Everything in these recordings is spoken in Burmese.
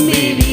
me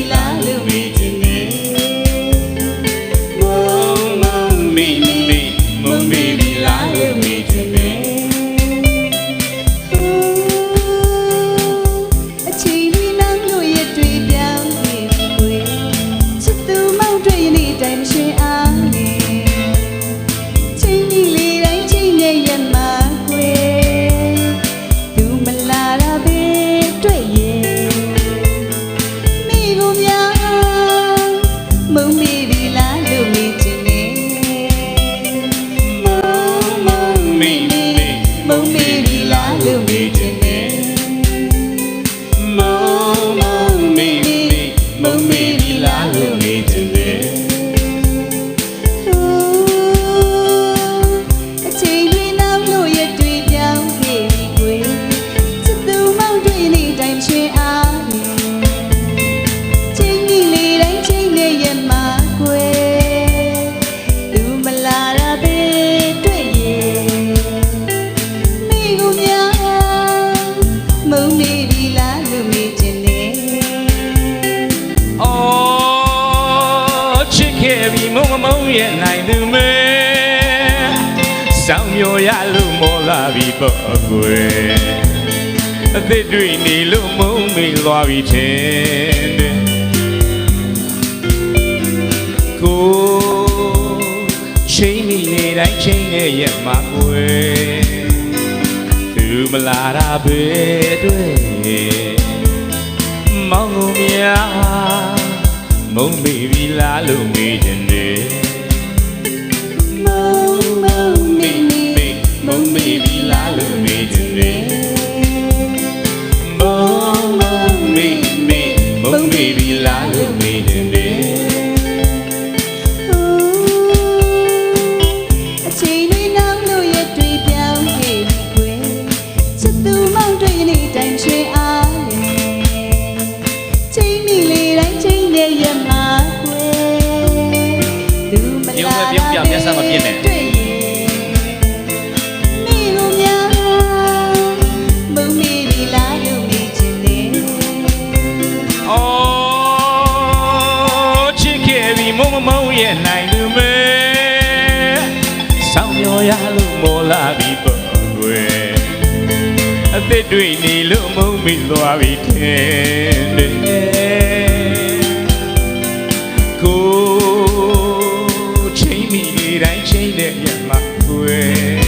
ပြီးမုံမမုံရဲ့နိုင်သူမဲဆောင်မြော်ရလို့မောလာပြီးပေါ့ကွယ်အသက်တွေနေလို့မုံမိသွားပြီထင်တယ်ကိုချိန်မိနေတိုင်းချိန်နဲ့ရက်မှာကွယ်သူမလာတာပဲတွေ့မောင်ကိုများမုံမိပြီလားလို့မေးခြင်းတယ် လားလို့မေးခြင်းတယ်အချိန်လေးနောက်လို့ရတွေ့ပြောင်းခဲ့ပြီကွယ်ချစ်သူမောင်တွေ့နေတိုင်းချွေအားလေချိန်မီလေးတိုင်းချိန်နဲ့ရမှာကွယ်သူမလာပြုံးမပြုံးပြမျက်စက်မပြည့်နဲ့ ရဲ့နိုင်သူမဲဆောင်မျောရလို့မောလာပြီပေါ့ကွယ်အသက်တွေနေလို့မုံမိသွားပြီထင်တယ်ကိုချိန်မိနေတိုင်းချိန်တဲ့ညမှာကွယ်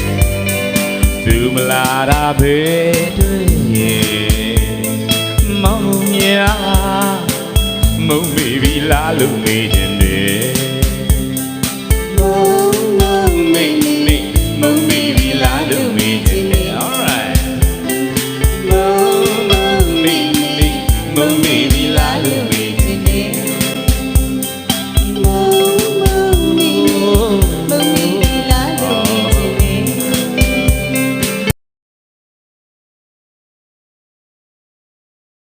သူမလာတာပဲတွေ့ရင်မောင်မြာမုံမိပြီလားလို့မေးခြင်း